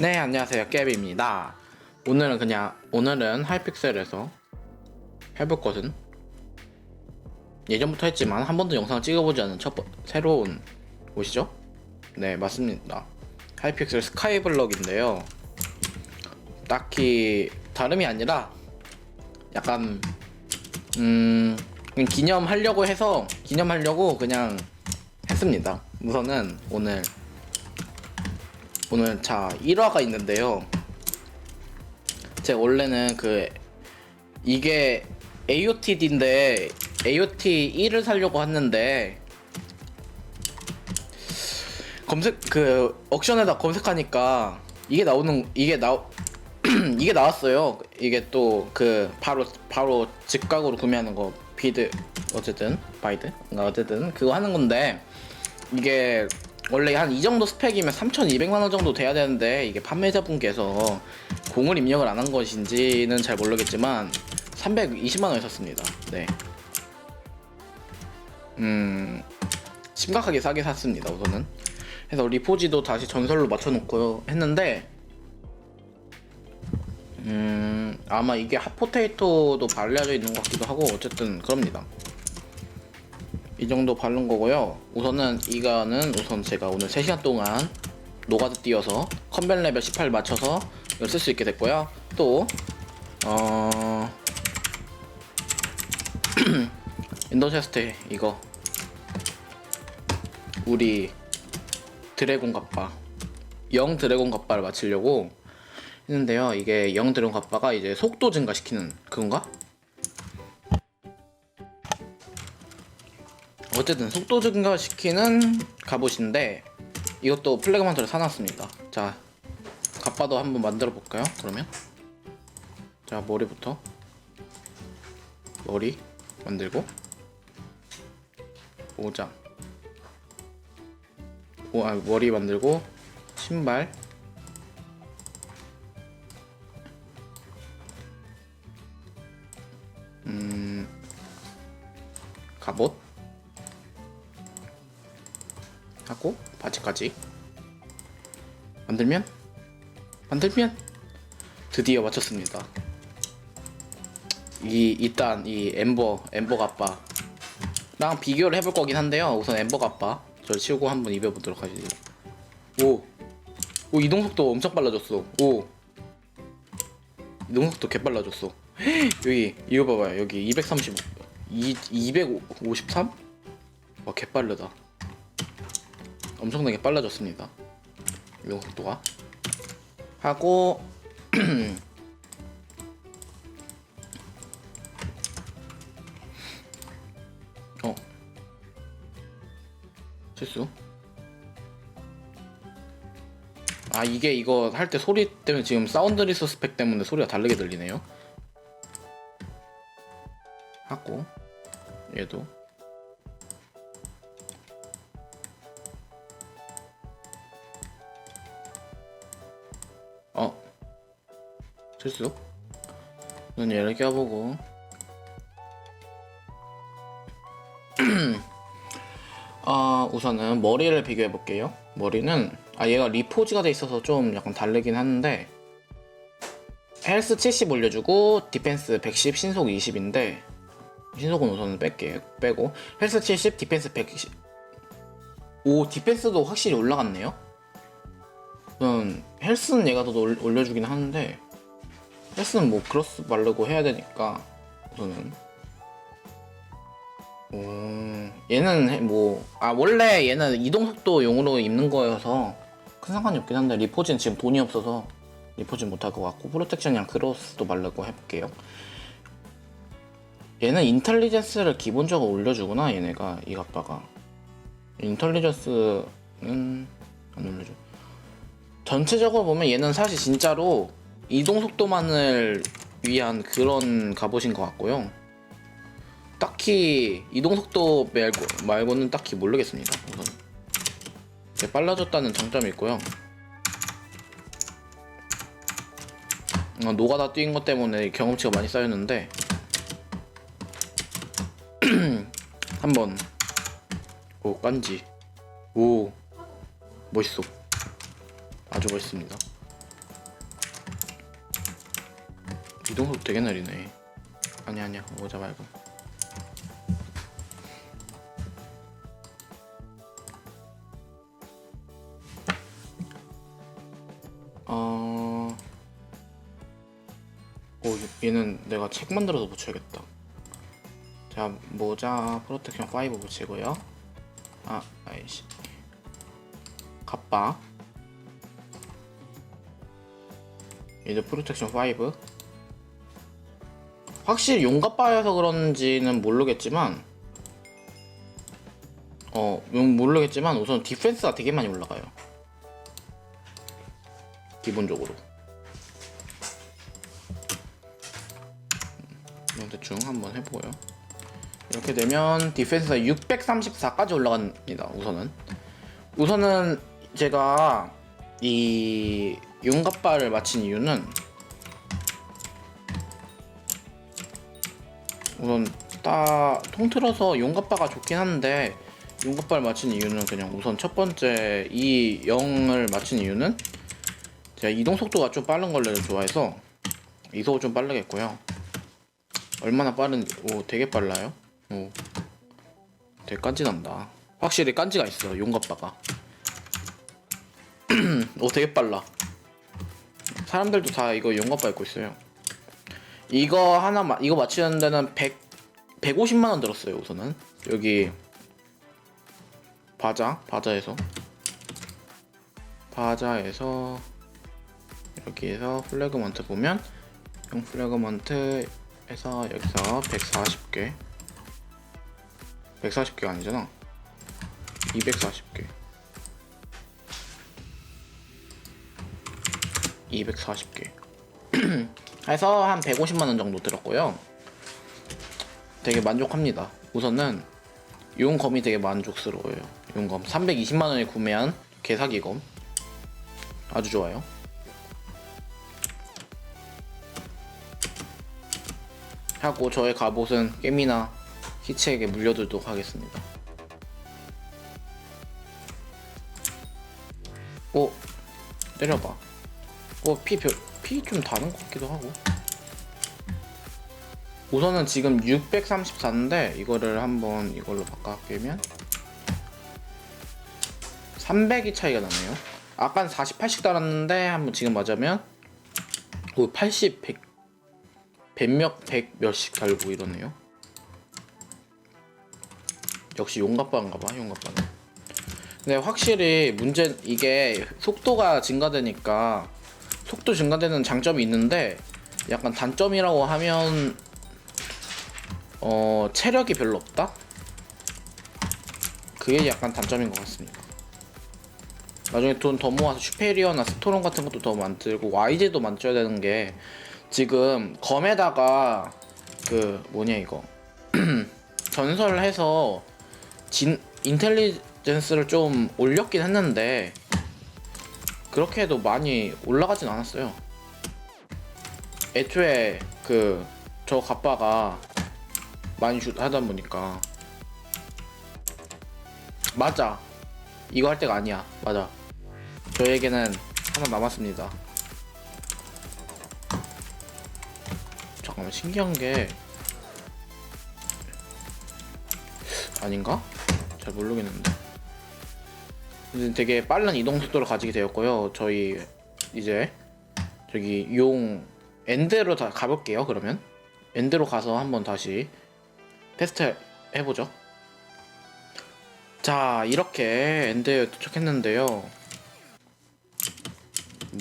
네 안녕하세요. 깨비입니다. 오늘은 그냥 오늘은 하이픽셀에서 해볼 것은? 예전부터 했지만 한 번도 영상을 찍어보지 않은 첫 번, 새로운 곳이죠? 네 맞습니다. 하이픽셀 스카이블럭인데요. 딱히 다름이 아니라 약간 음 기념하려고 해서 기념하려고 그냥 했습니다. 우선은 오늘 오늘 자 1화가 있는데요. 제가 원래는 그 이게 AOTD인데 AOT 1을 사려고 했는데 검색 그 옥션에다 검색하니까 이게 나오는 이게 나 이게 나왔어요. 이게 또 그 바로 바로 즉각으로 구매하는 거 비드 어쨌든 바이드 어쨌든 그거 하는 건데 이게 원래 한 이 정도 스펙이면 3,200만 원 정도 돼야 되는데 이게 판매자분께서 공을 입력을 안 한 것인지는 잘 모르겠지만 320만 원에 샀습니다. 네. 음 심각하게 싸게 샀습니다. 우선은. 그래서 리포지도 다시 전설로 맞춰놓고 했는데 음 아마 이게 핫포테이토도 발려져 있는 것 같기도 하고 어쨌든 그럽니다. 이 정도 바른 거고요. 우선은 이거는 우선 제가 오늘 3시간 동안 노가드 띄어서 컨벤 레벨 18 맞춰서 이걸 쓸 수 있게 됐고요. 또 어... 인더체스트 이거 우리 드래곤 갑바 영 드래곤 갑바를 맞추려고 했는데요. 이게 영 드래곤 갑바가 이제 속도 증가시키는 그건가? 어쨌든 속도 증가시키는 갑옷인데 이것도 플래그먼트를 사놨습니다. 자, 갑바도 한번 만들어 볼까요? 그러면? 자 머리부터. 머리 만들고. 모자 오, 아, 머리 만들고. 신발 하고 바지까지 만들면 만들면 드디어 맞췄습니다. 이 일단 이 엠버 엠버 갑바랑 비교를 해볼 거긴 한데요. 우선 엠버 갑바 저 치우고 한번 입어보도록 하시죠. 오, 오 이동 속도 엄청 빨라졌어. 오, 이동 속도 개 빨라졌어. 여기 이거 봐봐요. 여기 235, 2, 253? 와, 개 빠르다. 엄청나게 빨라졌습니다. 이동 속도가. 하고 어. 실수. 아 이게 이거 할 때 소리 때문에 지금 사운드 리스 스펙 때문에 소리가 다르게 들리네요. 하고 얘도 실수 눈 얘를 껴보고. 아 우선은 머리를 비교해 볼게요. 머리는 아 얘가 리포즈가 돼 있어서 좀 약간 다르긴 하는데 헬스 70 올려주고 디펜스 110 신속 20인데 신속은 우선 뺄게요 빼고. 헬스 70 디펜스 110 오 디펜스도 확실히 올라갔네요. 음, 헬스는 얘가 더 올- 올려주긴 하는데 헬스는 뭐 크로스 바르고 해야 되니까 우선은 오, 얘는 뭐 아 원래 얘는 이동 속도 용으로 입는 거여서 큰 상관이 없긴 한데 리포진 지금 돈이 없어서 리포진 못할 것 같고 프로텍션이랑 크로스도 바르고 해볼게요. 얘는 인텔리전스를 기본적으로 올려주구나 얘네가 이 갑바가 인텔리전스는 안 올려줘. 전체적으로 보면 얘는 사실 진짜로 이동 속도만을 위한 그런 갑옷인 것 같고요. 딱히 이동 속도 말고, 말고는 딱히 모르겠습니다. 우선 이게 빨라졌다는 장점이 있고요. 어, 노가다 뛴 것 때문에 경험치가 많이 쌓였는데 한번 오 깐지 오 멋있어 아주 멋있습니다 이동속 되게 느리네. 아니 아니야 오자 말고. 어. 오 얘는 내가 책 만들어서 붙여야겠다. 자 모자 프로텍션 5 붙이고요. 아 아이씨. 갑바. 이제 프로텍션 5. 확실히 용갑바여서 그런지는 모르겠지만 어 용- 모르겠지만 우선 디펜스가 되게 많이 올라가요. 기본적으로. 이건 대충 한번 해보고요. 이렇게 되면 디펜스가 634까지 올라갑니다. 우선은 우선은 제가 이 용갑바를 마친 이유는 우선 딱 통틀어서 용갑바가 좋긴 한데 용갑바를 맞춘 이유는 그냥 우선 첫 번째 이 0을 맞춘 이유는 제가 이동 속도가 좀 빠른 걸를 좋아해서 이속을 좀 빠르겠고요. 얼마나 빠른? 오 되게 빨라요. 오 되게 깐지난다. 확실히 깐지가 있어 용갑바가. 오 되게 빨라. 사람들도 다 이거 용갑바 입고 있어요. 이거 하나 마, 이거 맞추는 데는 100 150만 원 들었어요 우선은. 여기 바자 바자에서. 바자에서 여기에서 플래그먼트 보면 용 플래그먼트에서 여기서 140개. 140개가 아니잖아. 240개. 240개 해서 한 150만 원 정도 들었고요. 되게 만족합니다. 우선은 용검이 되게 만족스러워요. 용검 320만 원에 구매한 개사기검 아주 좋아요. 하고 저의 갑옷은 깨미나 희채에게 물려두도록 하겠습니다. 오 때려봐. 어피 피좀 다른 것 같기도 하고. 우선은 지금 634인데 이거를 한번 이걸로 바꿔 깨면 300이 차이가 나네요. 아까 48씩 달았는데 한번 지금 맞으면 오, 80, 100, 100몇, 100 몇씩 달고 이러네요. 역시 용갑바인가봐, 용갑바는. 근데 확실히 문제 이게 속도가 증가되니까 속도 증가되는 장점이 있는데 약간 단점이라고 하면 어 체력이 별로 없다. 그게 약간 단점인 것 같습니다. 나중에 돈 더 모아서 슈페리어나 스토론 같은 것도 더 만들고 YJ도 만들어야 되는 게 지금 검에다가 그 뭐냐 이거 전설을 해서 진 인텔리전스를 좀 올렸긴 했는데 그렇게 해도 많이 올라가진 않았어요. 애초에 그 저 갑바가 많이 주, 하다 보니까. 맞아. 이거 할 때가 아니야. 맞아. 저에게는 하나 남았습니다. 잠깐만 신기한 게 아닌가? 잘 모르겠는데 되게 빠른 이동 속도를 가지게 되었고요 저희 이제 저기 용 엔드로 다 가볼게요 그러면 엔드로 가서 한번 다시 테스트 해보죠. 자, 이렇게 엔드에 도착했는데요.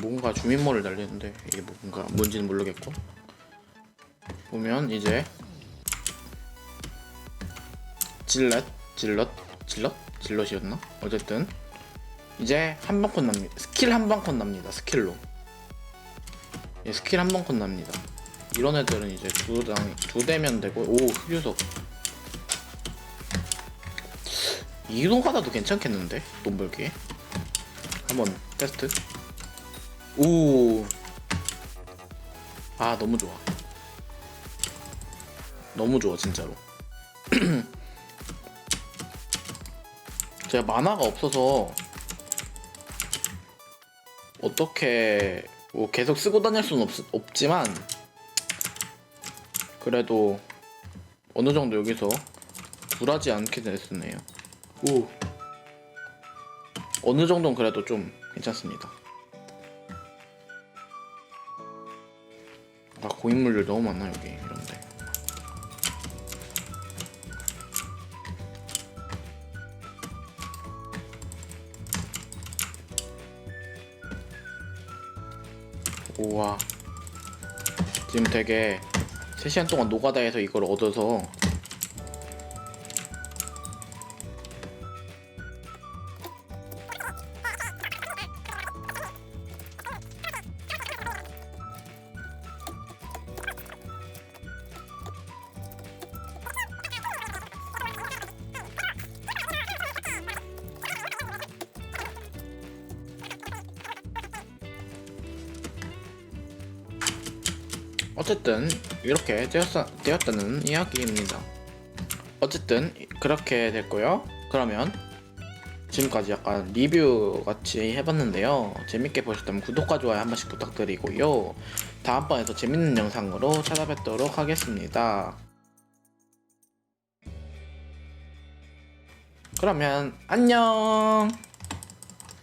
뭔가 주민모를 날리는데 이게 뭔가 뭔지는 모르겠고 보면 이제 질럿, 질럿, 질럿, 질럿이었나? 어쨌든 이제 한방컷 납니다. 스킬 한방컷 납니다. 스킬로. 예, 스킬 한방컷 납니다. 이런 애들은 이제 두 당 두 대면 되고 오 흡유석. 이동하다도 괜찮겠는데? 돈 벌기 한번 테스트. 오 아 너무 좋아. 너무 좋아 진짜로. 제가 만화가 없어서 어떻게 뭐 계속 쓰고 다닐 수는 없, 없지만 그래도 어느 정도 여기서 굴하지 않게 됐었네요. 오. 어느 정도는 그래도 좀 괜찮습니다. 아 고인물들 너무 많나 여기 이런 우와. 지금 되게 3시간 동안 노가다해서 이걸 얻어서 어쨌든 이렇게 되었, 되었다는 이야기입니다. 어쨌든 그렇게 됐고요. 그러면 지금까지 약간 리뷰 같이 해봤는데요. 재밌게 보셨다면 구독과 좋아요 한 번씩 부탁드리고요. 다음번에 더 재밌는 영상으로 찾아뵙도록 하겠습니다. 그러면 안녕!